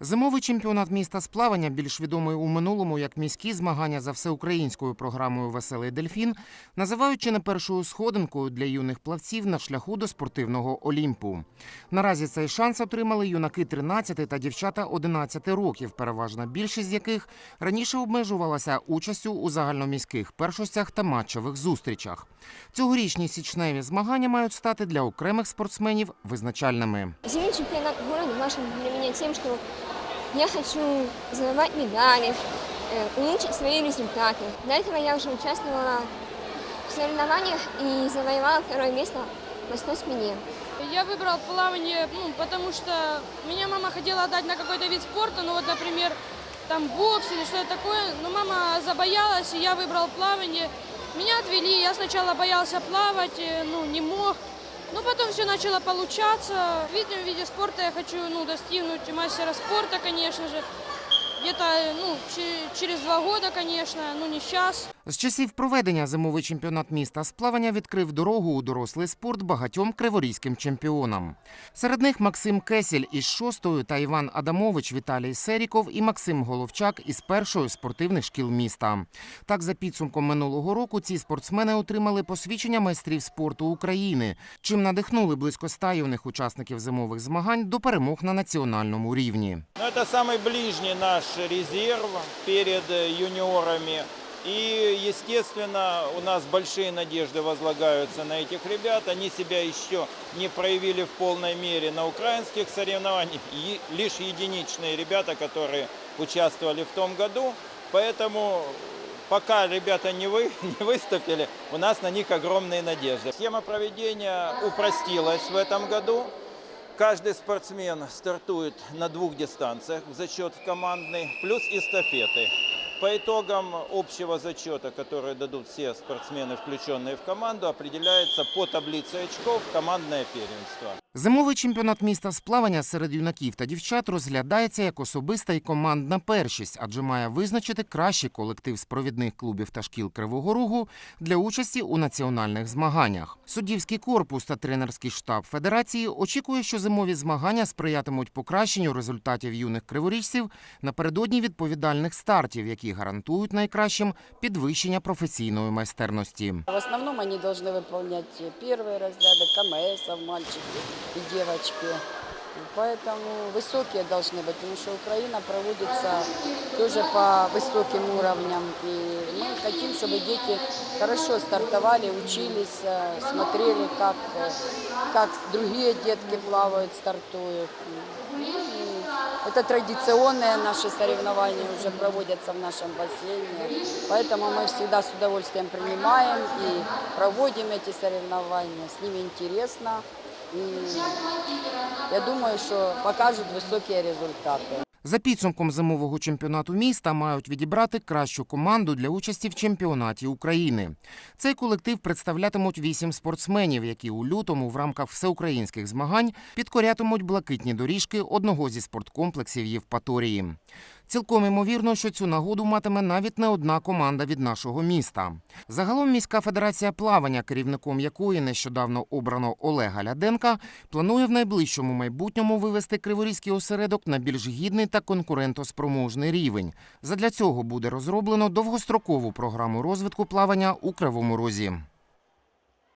Зимовий чемпіонат міста з плавання, більш відомий у минулому як міські змагання за всеукраїнською програмою Веселий дельфін, називають чи не першою сходинкою для юних плавців на шляху до спортивного Олімпу. Наразі цей шанс отримали юнаки 13 та дівчата 11 років, переважна більшість з яких раніше обмежувалася участю у загальноміських першостях та матчових зустрічах. Цьогорічні січневі змагання мають стати для окремих спортсменів визначальними. Зимний чемпионат города важен для меня тем, что я хочу завоевать медали, э, улучшить свои результаты. До этого я уже участвовала в соревнованиях и завоевала второе место в мостной спине. Я выбрал плавание, ну, потому что меня мама хотела отдать на какой-то вид спорта, ну вот, например, там бокс или что-то такое, но мама забоялась, и я выбрал плавание. Меня отвели, я сначала боялся плавать, э, ну, не мог, но потом все начало получаться. В этом виде спорта я хочу, ну, достигнуть мастера спорта, конечно же, где-то, э, ну, че- через два года, конечно, ну, не сейчас. З часів проведення зимовий чемпіонат міста з плавання відкрив дорогу у дорослий спорт багатьом криворізьким чемпіонам. Серед них Максим Кесіль із шостою та Іван Адамович, Віталій Серіков і Максим Головчак із першої спортивних шкіл міста. Так, за підсумком минулого року ці спортсмени отримали посвідчення майстрів спорту України, чим надихнули близько ста юних учасників зимових змагань до перемог на національному рівні. Ну, это самый ближний наш резерв перед э, юниорами. И, естественно, у нас большие надежды возлагаются на этих ребят. Они себя еще не проявили в полной мере на украинских соревнованиях. И лишь единичные ребята, которые участвовали в том году. Поэтому пока ребята не, вы, не выступили, у нас на них огромные надежды. Схема проведения упростилась в этом году. Каждый спортсмен стартует на двух дистанциях в зачет командный, плюс эстафеты. По итогам общего зачета, который дадут все спортсмены, включенные в команду, определяется по таблице очков командное первенство. Зимовий чемпіонат міста з плавання серед юнаків та дівчат розглядається як особиста і командна першість, адже має визначити кращий колектив з провідних клубів та шкіл Кривого Рогу для участі у національних змаганнях. Суддівський корпус та тренерський штаб федерації очікує, що зимові змагання сприятимуть покращенню результатів юних криворіжців напередодні відповідальних стартів, які гарантують найкращим підвищення професійної майстерності. В основном они должны выполнять первые разряды КМС, мальчики и девочки. Поэтому высокие должны быть, потому что Украина проводится тоже по высоким уровням. И мы хотим, чтобы дети хорошо стартовали, учились, э, смотрели, как, э, как другие детки плавают, стартуют. И Это традиционные наши соревнования уже проводятся в нашем бассейне. Поэтому мы всегда с удовольствием принимаем и проводим эти соревнования. С ними интересно. И я думаю, что покажут высокие результаты. За підсумком зимового чемпіонату міста мають відібрати кращу команду для участі в чемпіонаті України. Цей колектив представлятимуть вісім спортсменів, які у лютому в рамках всеукраїнських змагань підкорятимуть блакитні доріжки одного зі спорткомплексів Євпаторії. Цілком імовірно, що цю нагоду матиме навіть не одна команда від нашого міста. Загалом міська федерація плавання, керівником якої нещодавно обрано Олега Ляденка, планує в найближчому майбутньому вивести Криворізький осередок на більш гідний та конкурентоспроможний рівень. Задля цього буде розроблено довгострокову програму розвитку плавання у Кривому Розі.